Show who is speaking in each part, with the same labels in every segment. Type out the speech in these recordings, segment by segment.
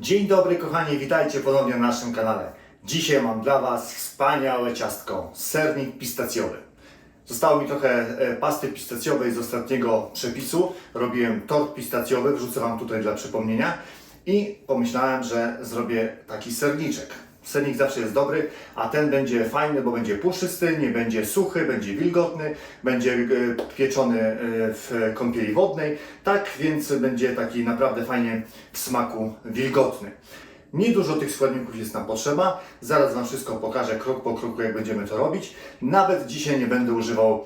Speaker 1: Dzień dobry kochani, witajcie ponownie na naszym kanale. Dzisiaj mam dla Was wspaniałe ciastko, sernik pistacjowy. Zostało mi trochę e, pasty pistacjowej z ostatniego przepisu. Robiłem tort pistacjowy, wrzucę Wam tutaj dla przypomnienia. I pomyślałem, że zrobię taki serniczek. Sernik zawsze jest dobry, a ten będzie fajny, bo będzie puszysty, nie będzie suchy, będzie wilgotny, będzie e, pieczony e, w kąpieli wodnej. Tak więc będzie taki naprawdę fajnie w smaku wilgotny. Niedużo tych składników jest nam potrzeba. Zaraz Wam wszystko pokażę krok po kroku, jak będziemy to robić. Nawet dzisiaj nie będę używał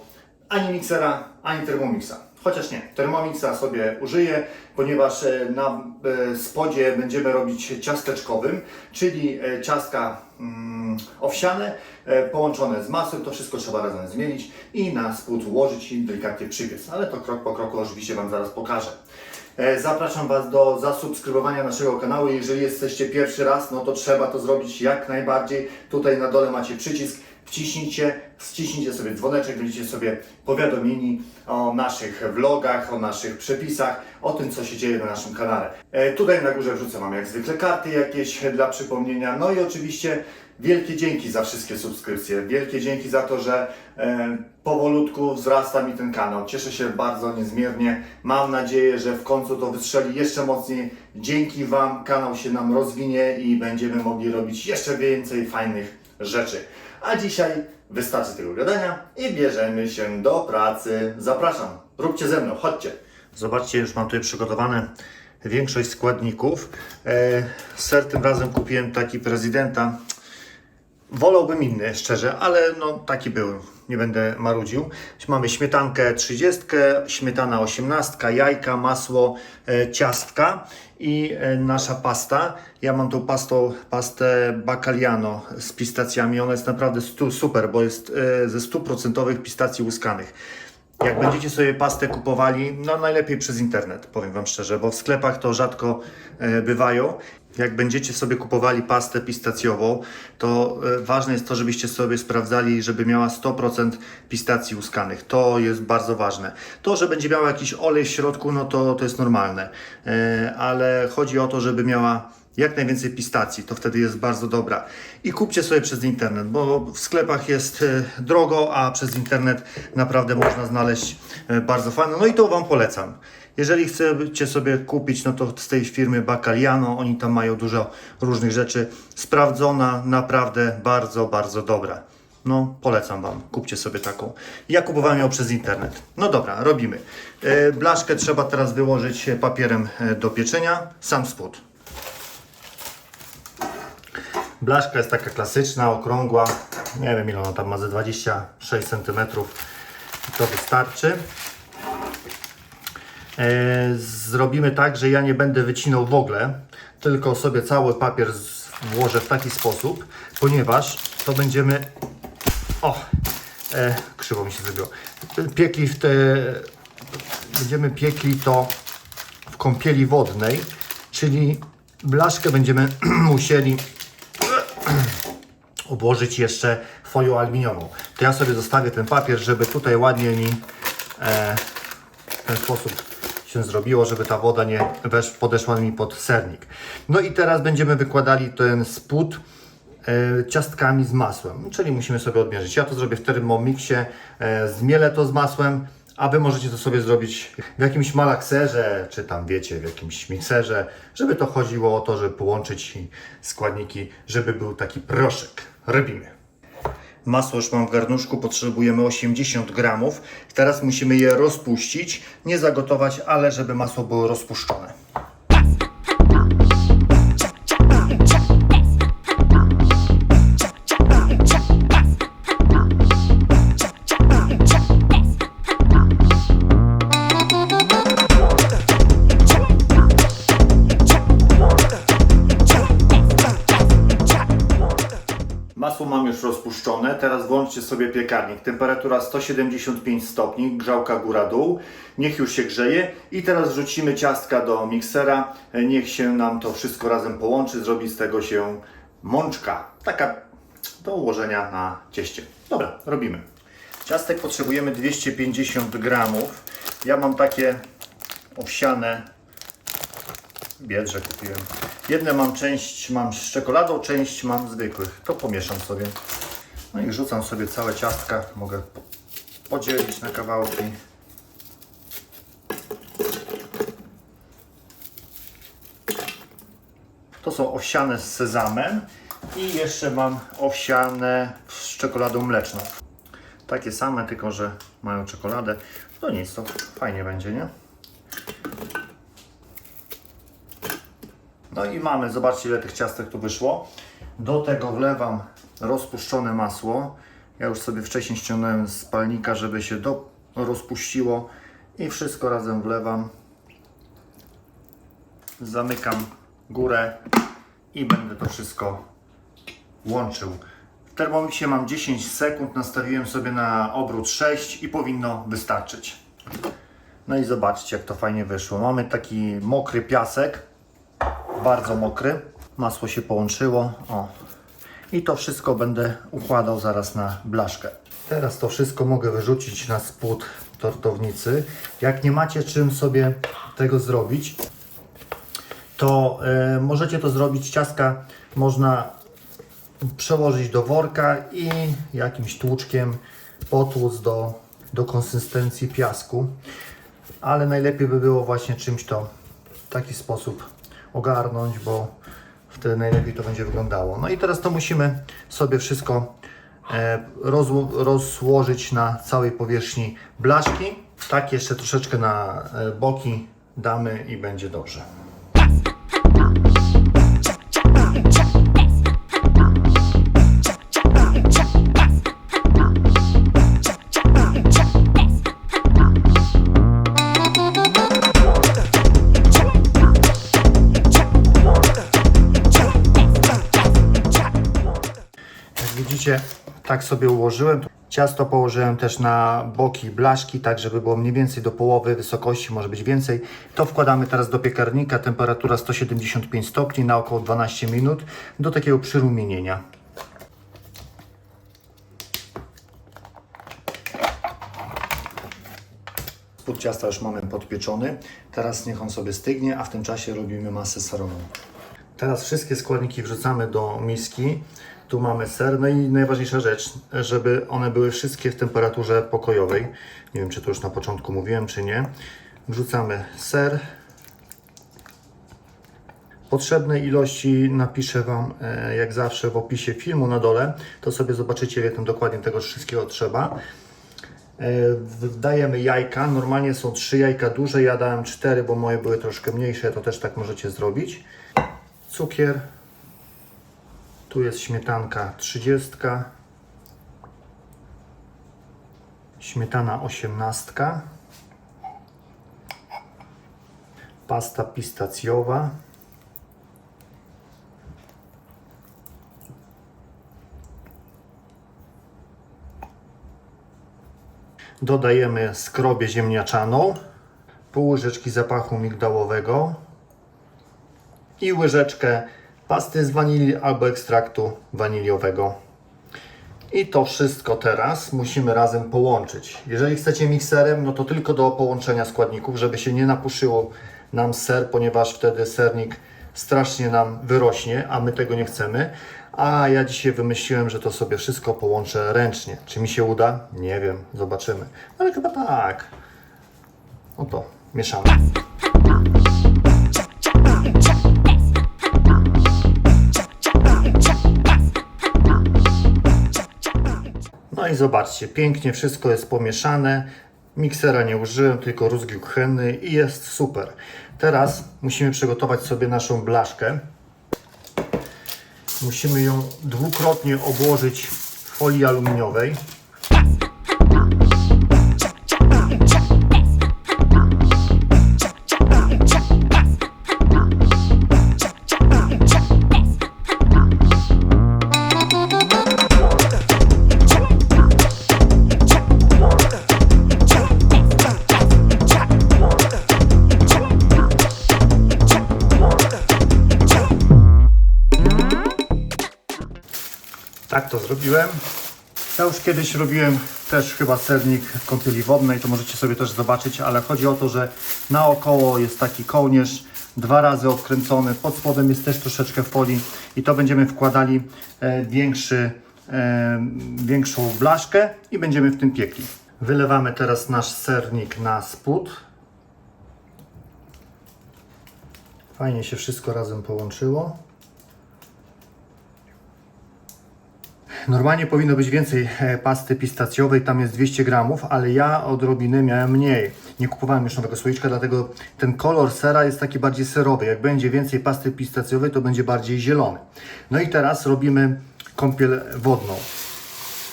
Speaker 1: ani miksera, ani Thermomixa. Chociaż nie, Thermomixa sobie użyję, ponieważ e, na e, spodzie będziemy robić ciasteczkowym, czyli e, ciastka mm, owsiane połączone z masłem. To wszystko trzeba razem zmienić i na spód ułożyć i delikatnie przypiec. Ale to krok po kroku oczywiście Wam zaraz pokażę. Zapraszam Was do zasubskrybowania naszego kanału. Jeżeli jesteście pierwszy raz, no to trzeba to zrobić jak najbardziej. Tutaj na dole macie przycisk. Wciśnijcie, wciśnijcie sobie dzwoneczek, będziecie sobie powiadomieni o naszych vlogach, o naszych przepisach, o tym, co się dzieje na naszym kanale. E, tutaj na górze wrzucę Wam jak zwykle karty jakieś dla przypomnienia. No i oczywiście wielkie dzięki za wszystkie subskrypcje. Wielkie dzięki za to, że e, powolutku wzrasta mi ten kanał. Cieszę się bardzo niezmiernie. Mam nadzieję, że w końcu to wystrzeli jeszcze mocniej. Dzięki Wam kanał się nam rozwinie i będziemy mogli robić jeszcze więcej fajnych rzeczy. A dzisiaj wystarczy tego gadania i bierzemy się do pracy. Zapraszam, róbcie ze mną, chodźcie. Zobaczcie, już mam tutaj przygotowane większość składników. E, ser tym razem kupiłem taki prezydenta. Wolałbym inny, szczerze, ale no taki był, nie będę marudził. Mamy śmietankę 30, śmietana 18, jajka, masło, e, ciastka i e, nasza pasta. Ja mam tą pastą, pastę Bacaliano z pistacjami. Ona jest naprawdę stu, super, bo jest e, ze 100% pistacji łuskanych. Jak będziecie sobie pastę kupowali, no najlepiej przez internet, powiem Wam szczerze, bo w sklepach to rzadko e, bywają. Jak będziecie sobie kupowali pastę pistacjową, to e, ważne jest to, żebyście sobie sprawdzali, żeby miała 100% pistacji łuskanych. To jest bardzo ważne. To, że będzie miała jakiś olej w środku, no to, to jest normalne, e, ale chodzi o to, żeby miała jak najwięcej pistacji, to wtedy jest bardzo dobra. I kupcie sobie przez internet, bo w sklepach jest e, drogo, a przez internet naprawdę można znaleźć bardzo fajne. No i to Wam polecam. Jeżeli chcecie sobie kupić, no to z tej firmy Bacaliano, oni tam mają dużo różnych rzeczy. Sprawdzona, naprawdę bardzo, bardzo dobra. No, polecam Wam, kupcie sobie taką. Ja kupowałem ją przez internet. No dobra, robimy. E, Blaszkę trzeba teraz wyłożyć papierem e, do pieczenia, sam spód. Blaszka jest taka klasyczna, okrągła. Nie wiem ile ona tam ma, ze 26 cm. To wystarczy. E, zrobimy tak, że ja nie będę wycinał w ogóle, tylko sobie cały papier włożę w taki sposób, ponieważ to będziemy. O, e, krzywo mi się zrobiło. Piekli w te. Będziemy piekli to w kąpieli wodnej, czyli blaszkę będziemy musieli obłożyć jeszcze folią aluminiową. To ja sobie zostawię ten papier, żeby tutaj ładnie mi e, w ten sposób się zrobiło, żeby ta woda nie wesz, podeszła mi pod sernik. No i teraz będziemy wykładali ten spód e, ciastkami z masłem, czyli musimy sobie odmierzyć. Ja to zrobię w Thermomixie, e, zmielę to z masłem, a Wy możecie to sobie zrobić w jakimś malakserze, czy tam wiecie, w jakimś mikserze, żeby to chodziło o to, żeby połączyć składniki, żeby był taki proszek. Robimy. Masło już mam w garnuszku, potrzebujemy 80 gramów. Teraz musimy je rozpuścić, nie zagotować, ale żeby masło było rozpuszczone. Już rozpuszczone, teraz włączcie sobie piekarnik. Temperatura 175 stopni, grzałka góra-dół. Niech już się grzeje i teraz wrzucimy ciastka do miksera. Niech się nam to wszystko razem połączy, zrobi z tego się mączka. Taka do ułożenia na cieście. Dobra, robimy. Ciastek potrzebujemy 250 gramów. Ja mam takie owsiane Biedrze kupiłem. Jedne mam część mam z czekoladą, część mam zwykłych. To pomieszam sobie. No i wrzucam sobie całe ciastka. Mogę po- podzielić na kawałki. To są owsiane z sezamem i jeszcze mam owsiane z czekoladą mleczną. Takie same, tylko że mają czekoladę. No nic, to fajnie będzie, nie? No i mamy, zobaczcie ile tych ciastek tu wyszło. Do tego wlewam rozpuszczone masło. Ja już sobie wcześniej ściągnąłem z palnika, żeby się do, rozpuściło i wszystko razem wlewam. Zamykam górę i będę to wszystko łączył. W Thermomixie mam 10 sekund, nastawiłem sobie na obrót 6 i powinno wystarczyć. No i zobaczcie jak to fajnie wyszło. Mamy taki mokry piasek, bardzo mokry. Masło się połączyło. O. I to wszystko będę układał zaraz na blaszkę. Teraz to wszystko mogę wyrzucić na spód tortownicy. Jak nie macie czym sobie tego zrobić, to e, możecie to zrobić. Ciastka można przełożyć do worka i jakimś tłuczkiem potłuc do, do konsystencji piasku. Ale najlepiej by było właśnie czymś to w taki sposób ogarnąć, bo wtedy najlepiej to będzie wyglądało. No i teraz to musimy sobie wszystko e, rozło- rozłożyć na całej powierzchni blaszki. Tak jeszcze troszeczkę na e, boki damy i będzie dobrze. Widzicie, tak sobie ułożyłem. Ciasto położyłem też na boki blaszki, tak żeby było mniej więcej do połowy wysokości, może być więcej. To wkładamy teraz do piekarnika, temperatura 175 stopni na około 12 minut do takiego przyrumienienia. Spód ciasta już mamy podpieczony. Teraz niech on sobie stygnie, a w tym czasie robimy masę serową. Teraz wszystkie składniki wrzucamy do miski. Tu mamy ser, no i najważniejsza rzecz, żeby one były wszystkie w temperaturze pokojowej. Nie wiem, czy to już na początku mówiłem, czy nie. Wrzucamy ser. Potrzebnej ilości napiszę Wam, e, jak zawsze, w opisie filmu na dole. To sobie zobaczycie, ile tam dokładnie tego wszystkiego trzeba. E, Dajemy jajka. Normalnie są trzy jajka duże. Ja dałem cztery, bo moje były troszkę mniejsze. To też tak możecie zrobić. Cukier. Tu jest śmietanka 30. Śmietana 18. Pasta pistacjowa. Dodajemy skrobię ziemniaczaną, pół łyżeczki zapachu migdałowego i łyżeczkę pasty z wanilii albo ekstraktu waniliowego. I to wszystko teraz musimy razem połączyć. Jeżeli chcecie mikserem, no to tylko do połączenia składników, żeby się nie napuszyło nam ser, ponieważ wtedy sernik strasznie nam wyrośnie, a my tego nie chcemy. A ja dzisiaj wymyśliłem, że to sobie wszystko połączę ręcznie. Czy mi się uda? Nie wiem, zobaczymy. Ale chyba tak. Oto, mieszamy. I zobaczcie, pięknie wszystko jest pomieszane. Miksera nie użyłem, tylko rózgi kuchenny i jest super. Teraz musimy przygotować sobie naszą blaszkę. Musimy ją dwukrotnie obłożyć folii aluminiowej. To zrobiłem. Ja już kiedyś robiłem też chyba sernik kąpieli wodnej, to możecie sobie też zobaczyć, ale chodzi o to, że naokoło jest taki kołnierz, dwa razy obkręcony, pod spodem jest też troszeczkę folii i to będziemy wkładali e, większy, e, większą blaszkę i będziemy w tym piekli. Wylewamy teraz nasz sernik na spód. Fajnie się wszystko razem połączyło. Normalnie powinno być więcej e, pasty pistacjowej, tam jest 200 gramów, ale ja odrobinę miałem mniej. Nie kupowałem już nowego słoiczka, dlatego ten kolor sera jest taki bardziej serowy. Jak będzie więcej pasty pistacjowej, to będzie bardziej zielony. No i teraz robimy kąpiel wodną.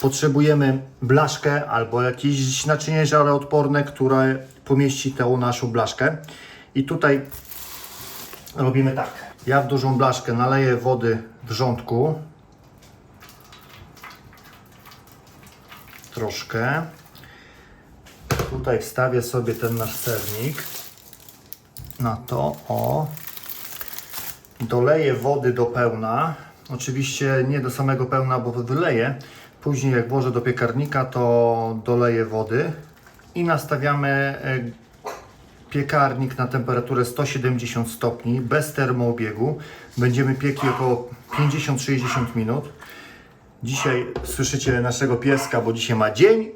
Speaker 1: Potrzebujemy blaszkę albo jakieś naczynie żaroodporne, które pomieści tę naszą blaszkę. I tutaj robimy tak. Ja w dużą blaszkę naleję wody wrzątku. Troszkę. Tutaj wstawię sobie ten nasz sernik na to, o. Doleję wody do pełna. Oczywiście nie do samego pełna, bo wyleję. Później jak włożę do piekarnika, to doleję wody i nastawiamy e, piekarnik na temperaturę 170 stopni bez termoobiegu. Będziemy piekli około 50-60 minut. Dzisiaj słyszycie naszego pieska, bo dzisiaj ma dzień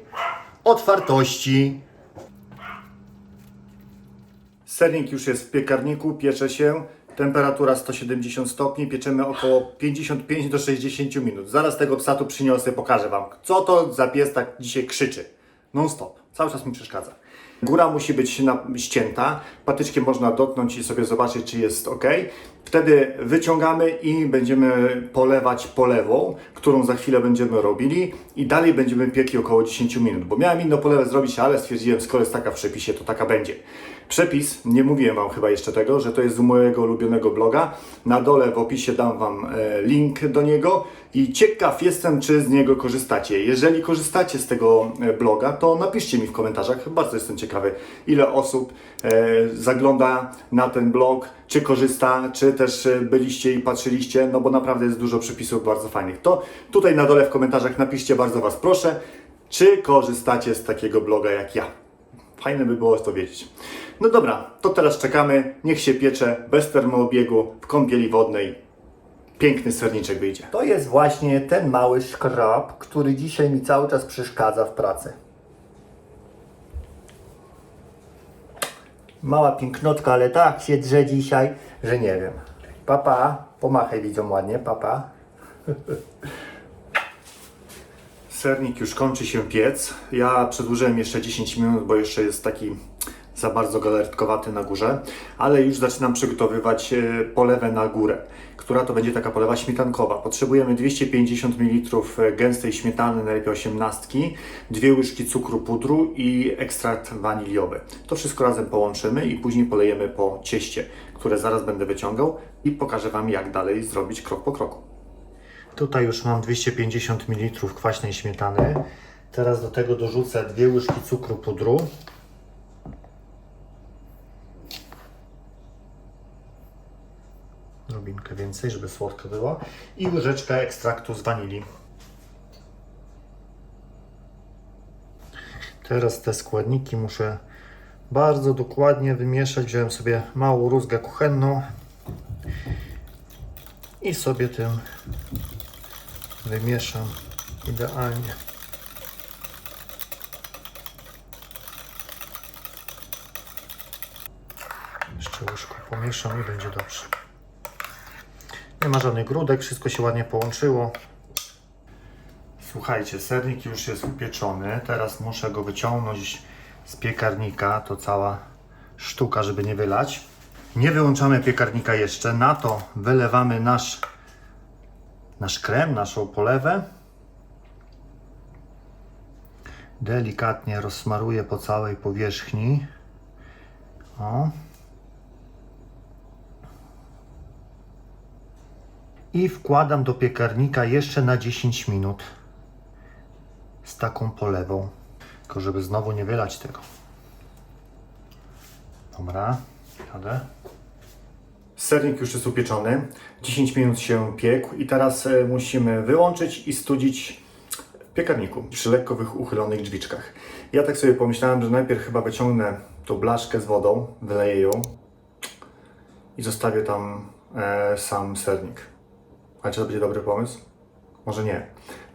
Speaker 1: otwartości. Sernik już jest w piekarniku, piecze się. Temperatura 170 stopni, pieczemy około 55 do 60 minut. Zaraz tego psa tu przyniosę, pokażę Wam, co to za pies tak dzisiaj krzyczy. Non stop, cały czas mi przeszkadza. Góra musi być ścięta, patyczkiem można dotknąć i sobie zobaczyć, czy jest ok. Wtedy wyciągamy i będziemy polewać polewą, którą za chwilę będziemy robili i dalej będziemy piekli około 10 minut, bo miałem inną polewę zrobić, ale stwierdziłem, skoro jest taka w przepisie, to taka będzie. Przepis, nie mówiłem Wam chyba jeszcze tego, że to jest z mojego ulubionego bloga. Na dole w opisie dam Wam e, link do niego i ciekaw jestem, czy z niego korzystacie. Jeżeli korzystacie z tego e, bloga, to napiszcie mi w komentarzach. Bardzo jestem ciekawy, ile osób e, zagląda na ten blog, czy korzysta, czy też byliście i patrzyliście, no bo naprawdę jest dużo przepisów bardzo fajnych. To tutaj na dole w komentarzach napiszcie, bardzo Was proszę, czy korzystacie z takiego bloga jak ja. Fajne by było to wiedzieć. No dobra, to teraz czekamy. Niech się piecze bez termoobiegu w kąpieli wodnej. Piękny serniczek wyjdzie. To jest właśnie ten mały szkrab, który dzisiaj mi cały czas przeszkadza w pracy. Mała pięknotka, ale tak się drze dzisiaj, że nie wiem. Papa, pomachaj widzom ładnie, papa. Sernik już kończy się piec. Ja przedłużyłem jeszcze 10 minut, bo jeszcze jest taki za bardzo galaretkowaty na górze, ale już zaczynam przygotowywać e, polewę na górę, która to będzie taka polewa śmietankowa. Potrzebujemy 250 ml gęstej śmietany, najlepiej 18, dwie łyżki cukru pudru i ekstrakt waniliowy. To wszystko razem połączymy i później polejemy po cieście, które zaraz będę wyciągał i pokażę Wam jak dalej zrobić krok po kroku. Tutaj już mam 250 ml kwaśnej śmietany. Teraz do tego dorzucę dwie łyżki cukru pudru. Drobinkę więcej, żeby słodko było. I łyżeczkę ekstraktu z wanilii. Teraz te składniki muszę bardzo dokładnie wymieszać. Wziąłem sobie małą rózgę kuchenną i sobie tym wymieszam idealnie. Jeszcze łyżką pomieszam i będzie dobrze. Nie ma żadnych grudek, wszystko się ładnie połączyło. Słuchajcie, sernik już jest upieczony. Teraz muszę go wyciągnąć z piekarnika. To cała sztuka, żeby nie wylać. Nie wyłączamy piekarnika jeszcze. Na to wylewamy nasz nasz krem, naszą polewę. Delikatnie rozsmaruję po całej powierzchni. O. I wkładam do piekarnika jeszcze na 10 minut z taką polewą. Tylko żeby znowu nie wylać tego. Dobra, jadę. Sernik już jest upieczony. 10 minut się piekł i teraz e, musimy wyłączyć i studzić w piekarniku przy lekko uchylonych drzwiczkach. Ja tak sobie pomyślałem, że najpierw chyba wyciągnę tą blaszkę z wodą, wyleję ją i zostawię tam e, sam sernik. A czy to będzie dobry pomysł? Może nie.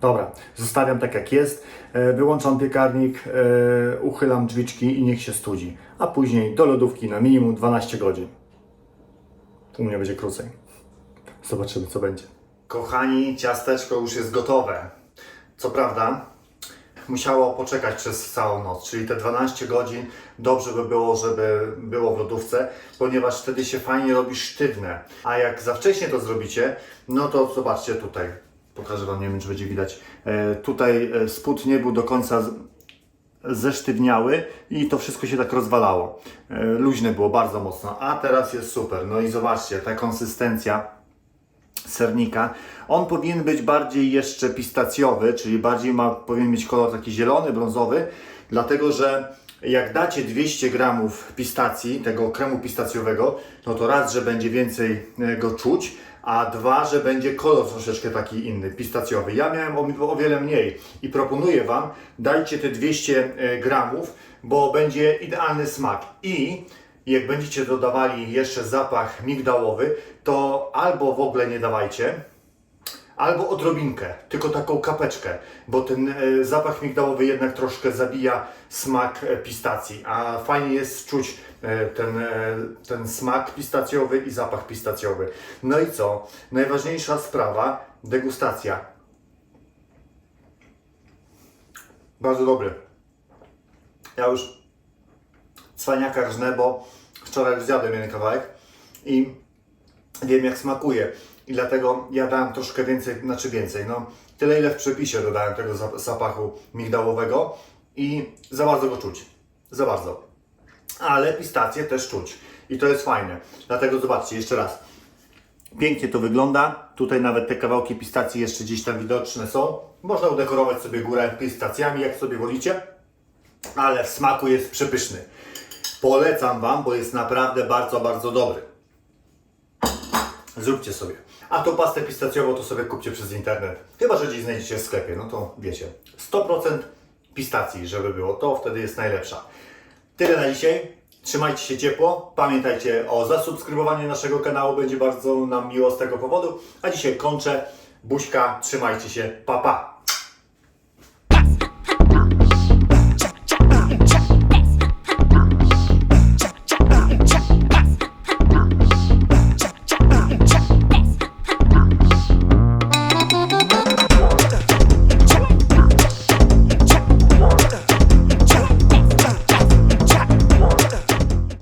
Speaker 1: Dobra, zostawiam tak jak jest. E, wyłączam piekarnik, e, uchylam drzwiczki i niech się studzi. A później do lodówki na minimum 12 godzin. U mnie będzie krócej. Zobaczymy, co będzie. Kochani, ciasteczko już jest gotowe. Co prawda, musiało poczekać przez całą noc, czyli te 12 godzin dobrze by było, żeby było w lodówce, ponieważ wtedy się fajnie robi sztywne. A jak za wcześnie to zrobicie, no to zobaczcie tutaj. Pokażę Wam, nie wiem czy będzie widać. E, tutaj e, spód nie był do końca zesztywniały i to wszystko się tak rozwalało. E, luźne było bardzo mocno, a teraz jest super. No i zobaczcie, ta konsystencja sernika. On powinien być bardziej jeszcze pistacjowy, czyli bardziej ma, powinien mieć kolor taki zielony, brązowy, dlatego że jak dacie 200 gramów pistacji, tego kremu pistacjowego, no to raz, że będzie więcej e, go czuć, a dwa, że będzie kolor troszeczkę taki inny, pistacjowy. Ja miałem o, o wiele mniej i proponuję Wam, dajcie te 200 e, gramów, bo będzie idealny smak. I jak będziecie dodawali jeszcze zapach migdałowy, to albo w ogóle nie dawajcie, albo odrobinkę, tylko taką kapeczkę, bo ten e, zapach migdałowy jednak troszkę zabija smak e, pistacji, a fajnie jest czuć e, ten, ten smak pistacjowy i zapach pistacjowy. No i co? Najważniejsza sprawa, degustacja. Bardzo dobry. Ja już cwaniaka rżnę, bo wczoraj już zjadłem jeden kawałek i wiem jak smakuje. I dlatego ja dałem troszkę więcej, znaczy więcej, no tyle ile w przepisie dodałem tego zap- zapachu migdałowego i za bardzo go czuć. Za bardzo. Ale pistacje też czuć. I to jest fajne. Dlatego zobaczcie jeszcze raz. Pięknie to wygląda. Tutaj nawet te kawałki pistacji jeszcze gdzieś tam widoczne są. Można udekorować sobie górę pistacjami, jak sobie wolicie. Ale w smaku jest przepyszny. Polecam Wam, bo jest naprawdę bardzo, bardzo dobry. Zróbcie sobie. A tą pastę pistacjową to sobie kupcie przez internet. Chyba, że gdzieś znajdziecie w sklepie, no to wiecie. 100% pistacji, żeby było. To wtedy jest najlepsza. Tyle na dzisiaj. Trzymajcie się ciepło. Pamiętajcie o zasubskrybowaniu naszego kanału. Będzie bardzo nam miło z tego powodu. A dzisiaj kończę. Buźka, trzymajcie się. Pa, pa.